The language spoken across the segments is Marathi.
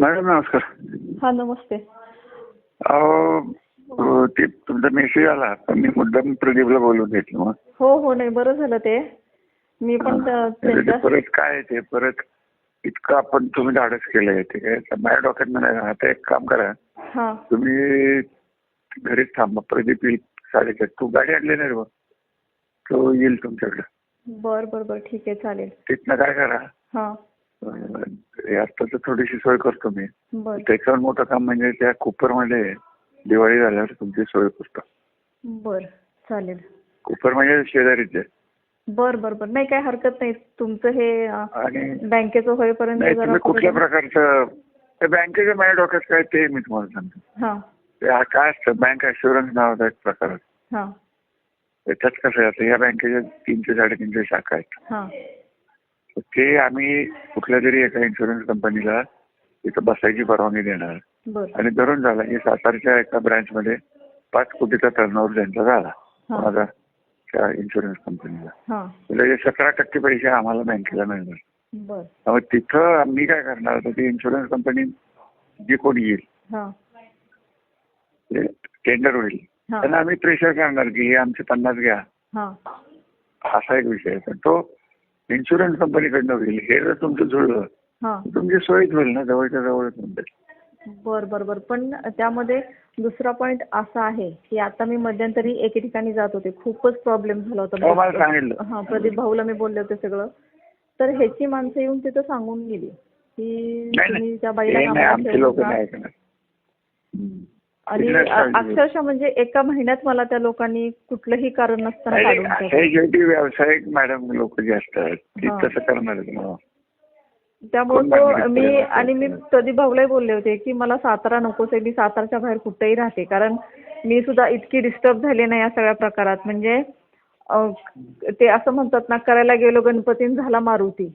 मॅडम नमस्कार. हा नमस्ते. अहो ते तुमचा मेसेज आला पण मी मुद्दाम प्रदीपला बोलून घेतलं मग. हो हो नाही बरं झालं ते. मी पण त्या- म्हणजे ते त्यांच्या परत काय आहे ते? परत इतकं आपण तुम्ही धाडस केलंय ते. काय माझ्या डोक्यात म्हणायला आता एक काम करा. हा. तुम्ही घरीच थांबा. प्रदीप येईल साडेचार. तू गाडी आणली नाही रे बा तो येईल तुमच्याकडे. बर बर बर. ठीक आहे चालेल. तिथनं काय करा? हा. अ, हे आत्ताच थोडीशी सोय करतो मी. त्याच्यावर मोठं काम म्हणजे त्या कुपरमध्ये दिवाळी झाल्यावर तुमची सोय करतो. बर चालेल. कुपर म्हणजे शेजारीच. बर बर बर. नाही काय हरकत नाही. तुमचं हे आणि बँकेचं होईपर्यंत कुठल्या प्रकारचं ते बँकेच्या माझ्या डोक्यात काय ते मी तुम्हाला सांगतो. काय असतं बँक अश्युरन्स नावाचा एक प्रकार. हा. त्याच्यात कसं आहे आता या बँकेच्या तीनशे साडेतीनशे शाखा आहेत. तर ते आम्ही कुठल्या तरी एका इन्शुरन्स कंपनीला तिथं बसायची परवानगी देणार. बर. आणि धरून झाला. की सातारच्या एका ब्रँचमध्ये पाच कोटीचा टर्नओव्हर त्यांचा झाला. हा. माझा त्या इन्शुरन्स कंपनीला हा. त्याचे सतरा टक्के पैसे आम्हाला बँकेला मिळणार. बर. त्यामुळे तिथं मी काय करणार? तर ती इन्शुरन्स कंपनी जी कोणी येईल हा. टेंडर होईल. हा. त्यांना आम्ही प्रेशर करणार की हे आमचे पन्नास घ्या. हा. असा एक विषय आहे. पण तो इन्शुरन्स कंपनीकडनं होईल. हे जर तुमचं जुळलं हा. तर तुमची सोयच होईल ना जवळच्या जवळच होऊन जाईल. बर बर बर. पण त्यामध्ये दुसरा पॉइंट असा आहे की आता मी मध्यंतरी एके ठिकाणी जात होते. खूपच प्रॉब्लेम झाला हो, मला होता सांगितलं. हा प्रदीप भाऊला मी बोलले होते सगळं. तर ह्याची माणसं येऊन तिथं सांगून गेली की नाही तुम्ही नाही त्या बाईला हे नाही कामाला आमचे ठेवू लोक नका. नाही ऐकणार. हम्म. आणि अक्षरशः म्हणजे एका महिन्यात मला त्या लोकांनी कुठलंही कारण नसताना काढून. हे शेवटी व्यावसायिक मॅडम लोक जे असतात ती. तसं करणार आहेत ना. त्यामुळे तो मागणी मी? आणि मी प्रदीप भाऊलाही बोलले होते की मला सातारा नकोच आहे मी सातारच्या बाहेर कुठेही राहते कारण मी सुद्धा इतकी डिस्टर्ब झाले नाही या सगळ्या प्रकारात म्हणजे ते असं म्हणतात ना करायला गेलो गणपतीन झाला मारुती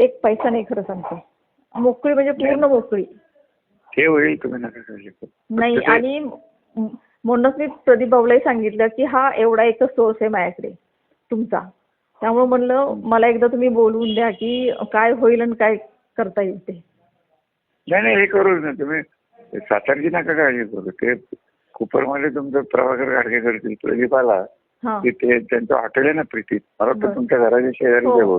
एक पैसा नाही खरं सांगते. मोकळी म्हणजे पूर्ण मोकळी. हे होईल तुम्ही नका करू. नाही आणि म्हणूनच मी प्रदीप भाऊलाही सांगितलं की हा एवढा एकच सोर्स आहे माझ्याकडे तुमचा. त्यामुळे म्हणलं मला एकदा तुम्ही बोलवून द्या की काय होईल आणि काय करता येईल ते. नाही नाही हे करूच ना तुम्ही. सातारची नका काळजी करू. ते कुपरमध्ये तुमचं प्रभाकर गाडगे करतील प्रदीप आला की ते त्यांचं हॉटेल आहे ना प्रीतीत. मला वाटतं. तुमच्या घराच्या शेजारी हो.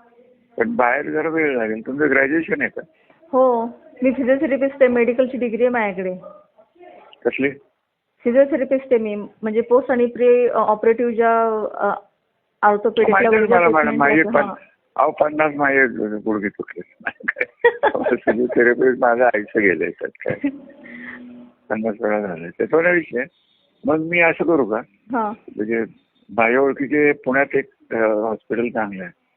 पण बाहेर जरा वेळ लागेल. तुमचं ग्रॅज्युएशन आहे का? हो. मी फिजिओथेरपिस्ट आहे मेडिकलची डिग्री आहे माझ्याकडे. कसली? फिजिओथेरपिस्ट आहे मी. म्हणजे पोस्ट आणि प्री ऑपरेटिव्ह ज्या ऑर्थोपेडिक माहिती आहे मला? मॅडम माझे पण अहो पन्नास माझे गुडघे तुटले फिजिओथेरपी माझं आयुष्य गेलंय त्यात काय? पन्नास वेळा झालंय त्याचा विषय मग मी असं करू का? म्हणजे माझ्या ओळखीचे पुण्यात एक हॉस्पिटल चांगलं आहे.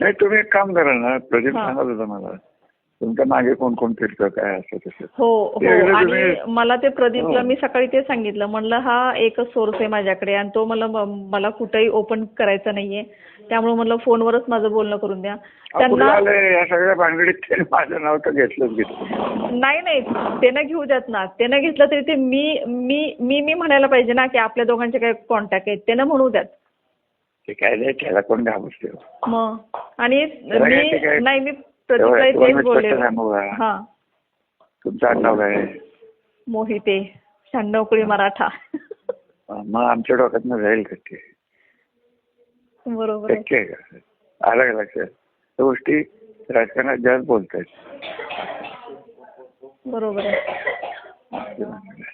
नाही तुम्ही एक काम करा ना प्रदीप. सांगत होता मला. तुमच्या मागे कोण कोण फिरतं काय असं तसं. हो हो. ते आणि मला ते प्रदीपला हो. मी सकाळी ते सांगितलं. म्हणलं हा एकच सोर्स आहे माझ्याकडे आणि तो मला मला कुठेही ओपन करायचा नाहीये. त्यामुळे म्हणलं फोनवरच माझं बोलणं करून द्या. त्यांना या सगळ्या भानगडीत माझं नाव तर घेतलंच घेतलं नाही नाही. त्यानं घेऊ द्यात ना. त्यानं घेतलं तरी ते मी मी मी मी म्हणायला पाहिजे ना की आपल्या दोघांचे काही कॉन्टॅक्ट आहेत. त्यानं म्हणू द्यात. ते काय नाही त्याला कोण घाबरते आणि नाही मी? हा. तुमचं आडनाव काय? मोहिते शहाण्णवकुळी मराठा. मग आमच्या डोक्यात जाईल का ते? बरोबर आहे. शक्य आहे का? आलं का लक्षात? त्या गोष्टी राजकारणात जास्त बोलतायत. बरोबर आहे.